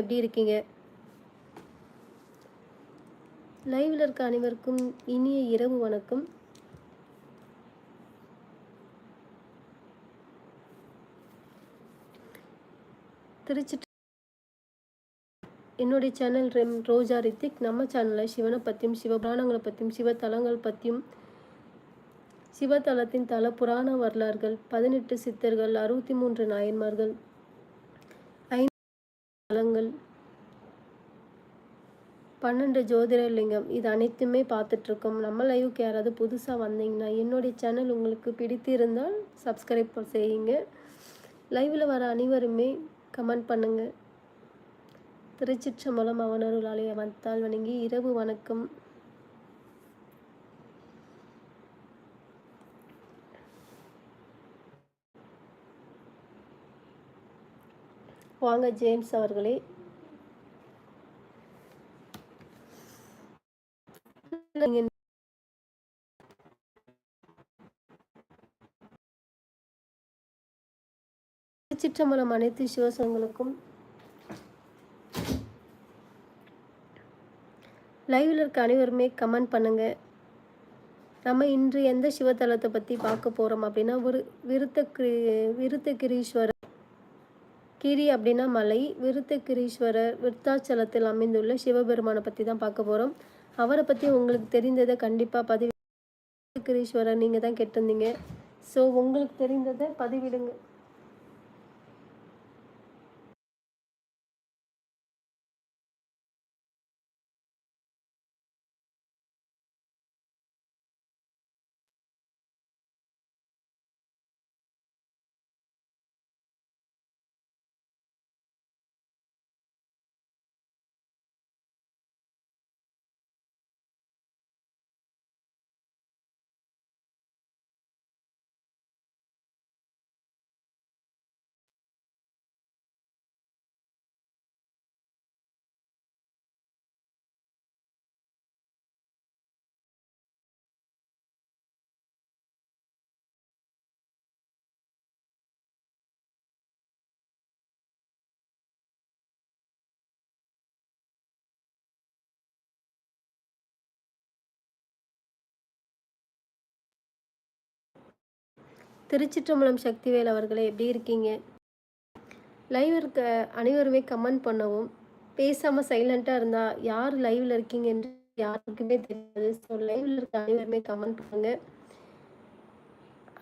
எப்படி இருக்கீங்க? லைவ்ல இருக்க அனைவருக்கும் இனிய இரவு வணக்கம். திருச்சி என்னுடைய சேனல் ரெம் ரோஜா ரித்திக். நம்ம சேனலில் சிவனை பற்றியும் சிவபுராணங்களை பற்றியும் சிவத்தலங்கள் பற்றியும் சிவத்தலத்தின் தல புராண வரலாறுகள் பதினெட்டு சித்தர்கள் அறுபத்தி மூன்று நாயன்மார்கள் தலங்கள் பன்னெண்டு ஜோதிடலிங்கம் இது அனைத்துமே பார்த்துட்ருக்கோம். நம்ம லைவுக்கு யாராவது புதுசாக வந்தீங்கன்னா என்னுடைய சேனல் உங்களுக்கு பிடித்திருந்தால் சப்ஸ்கிரைப் செய்யுங்க. லைவில் வர அனைவருமே கமெண்ட் பண்ணுங்கள் திருச்சிற்றம்பலம் அவனருளாலே வந்தால் வணங்கி இரவு வணக்கம். வாங்க ஜேம்ஸ் அவர்களே. சிற்றம்பலம் அனைத்து சிவசங்களுக்கும் லைவில் இருக்க அனைவருமே கமெண்ட் பண்ணுங்க. நம்ம இன்று எந்த சிவத்தலத்தை பற்றி பார்க்க போகிறோம் அப்படின்னா ஒரு விருத்த விருத்தகிரீஸ்வரர் கிரி அப்படின்னா மலை விருத்தகிரீஸ்வரர் விருத்தாச்சலத்தில் அமைந்துள்ள சிவபெருமானை பற்றி தான் பார்க்க போகிறோம் அவரை பற்றி உங்களுக்கு தெரிந்ததை கண்டிப்பாக பதிவு விருத்தகிரீஸ்வரர் நீங்கள் தான் கேட்டிருந்தீங்க. ஸோ உங்களுக்கு தெரிந்ததை பதிவிடுங்க. திருச்சிற்றம்பலம் சக்திவேல் அவர்களே எப்படி இருக்கீங்க? லைவ் இருக்க அனைவருமே கமெண்ட் பண்ணவும் பேசாமல் சைலண்ட்டாக இருந்தால் யார் லைவில் இருக்கீங்கன்னு யாருக்குமே தெரியாது. ஸோ லைவில் இருக்க அனைவருமே கமெண்ட் பண்ணுங்க.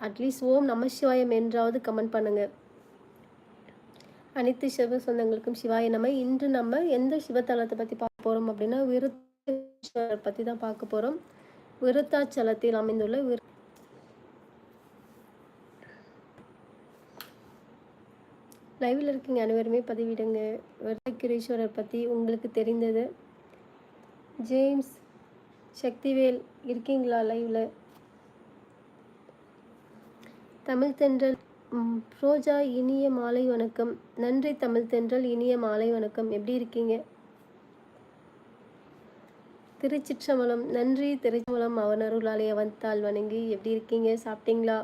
அட்லீஸ்ட் ஓம் நம சிவாயம் என்றாவது கமெண்ட் பண்ணுங்க. அனைத்து சிவ சொந்தங்களுக்கும் சிவாய நம்ம இன்று நம்ம எந்த சிவத்தலத்தை பற்றி பார்க்க போகிறோம் அப்படின்னா விருத்த பற்றி தான் பார்க்க போகிறோம் விருத்தாச்சலத்தில் அமைந்துள்ள விரு லைவில் இருக்கீங்க அனைவருமே பதிவிடுங்க. விருத்தகிரீஸ்வரர் பற்றி உங்களுக்கு தெரிந்தது. ஜேம்ஸ் சக்திவேல் இருக்கீங்களா லைவில் தமிழ் தென்றல் ரோஜா இனிய மாலை வணக்கம். நன்றி தமிழ் தென்றல் இனிய மாலை வணக்கம். எப்படி இருக்கீங்க? திருச்சிற்றம்பலம் நன்றி திருச்சிற்றம்பலம் அவனருளாலய வந்தால் வணங்கி. எப்படி இருக்கீங்க? சாப்பிட்டீங்களா?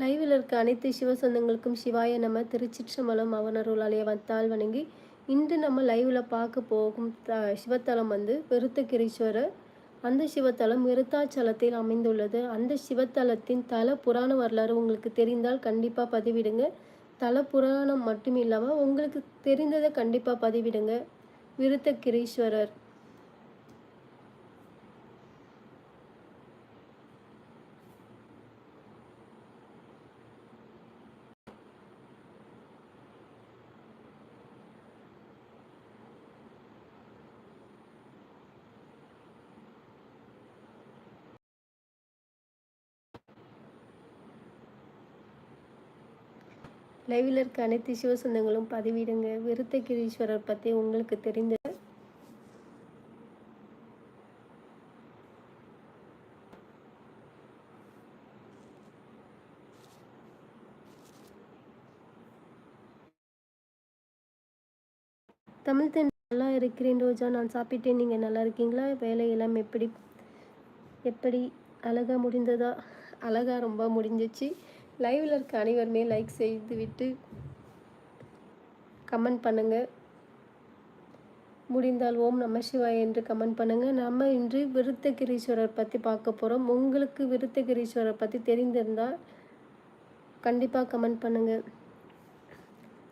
லைவில் இருக்க அனைத்து சிவசந்தங்களுக்கும் சிவாய நம்ம திருச்சிற்றம்பலம் அவனருளாலய வந்தால் வணங்கி இன்று நம்ம லைவில் பார்க்க போகும் த சிவத்தலம் வந்து விருத்தகிரீஸ்வரர். அந்த சிவத்தலம் விருத்தாச்சலத்தில் அமைந்துள்ளது. அந்த சிவத்தலத்தின் தல புராண வரலாறு உங்களுக்கு தெரிந்தால் கண்டிப்பாக பதிவிடுங்க. தல புராணம் மட்டும் இல்லாமல் உங்களுக்கு தெரிந்ததை கண்டிப்பாக பதிவிடுங்க. விருத்தகிரீஸ்வரர். லைவில் இருக்க அனைத்து சிவசந்தங்களும் பதிவிடுங்க விருத்தகிரீஸ்வரர் பற்றி உங்களுக்கு தெரிந்த தமிழ் தென் நல்லா இருக்கிறேன் ரோஜா. நான் சாப்பிட்டேன். நீங்கள் நல்லா இருக்கீங்களா? வேலையெல்லாம் எப்படி? எப்படி? அழகாக முடிந்ததா? அழகாக ரொம்ப முடிஞ்சிச்சு. லைவில் இருக்க அனைவருமே லைக் செய்து விட்டு கமெண்ட் பண்ணுங்கள் முடிந்தால் ஓம் நம சிவாய் என்று கமெண்ட் பண்ணுங்கள் நம்ம இன்று விருத்தகிரீஸ்வரர் பற்றி பார்க்க போகிறோம் உங்களுக்கு விருத்தகிரீஸ்வரர் பற்றி தெரிந்திருந்தால் கண்டிப்பாக கமெண்ட் பண்ணுங்கள்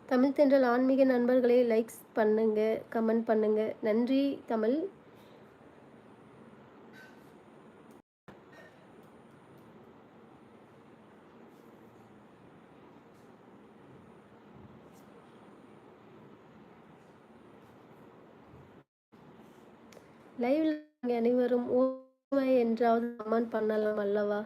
தமிழ் தென்றல் ஆன்மீக நண்பர்களே லைக்ஸ் பண்ணுங்கள் கமெண்ட் பண்ணுங்கள் நன்றி தமிழ். லைவில் அனைவரும் ஓமை என்றாவது கமெண்ட் பண்ணலாம் அல்லவா?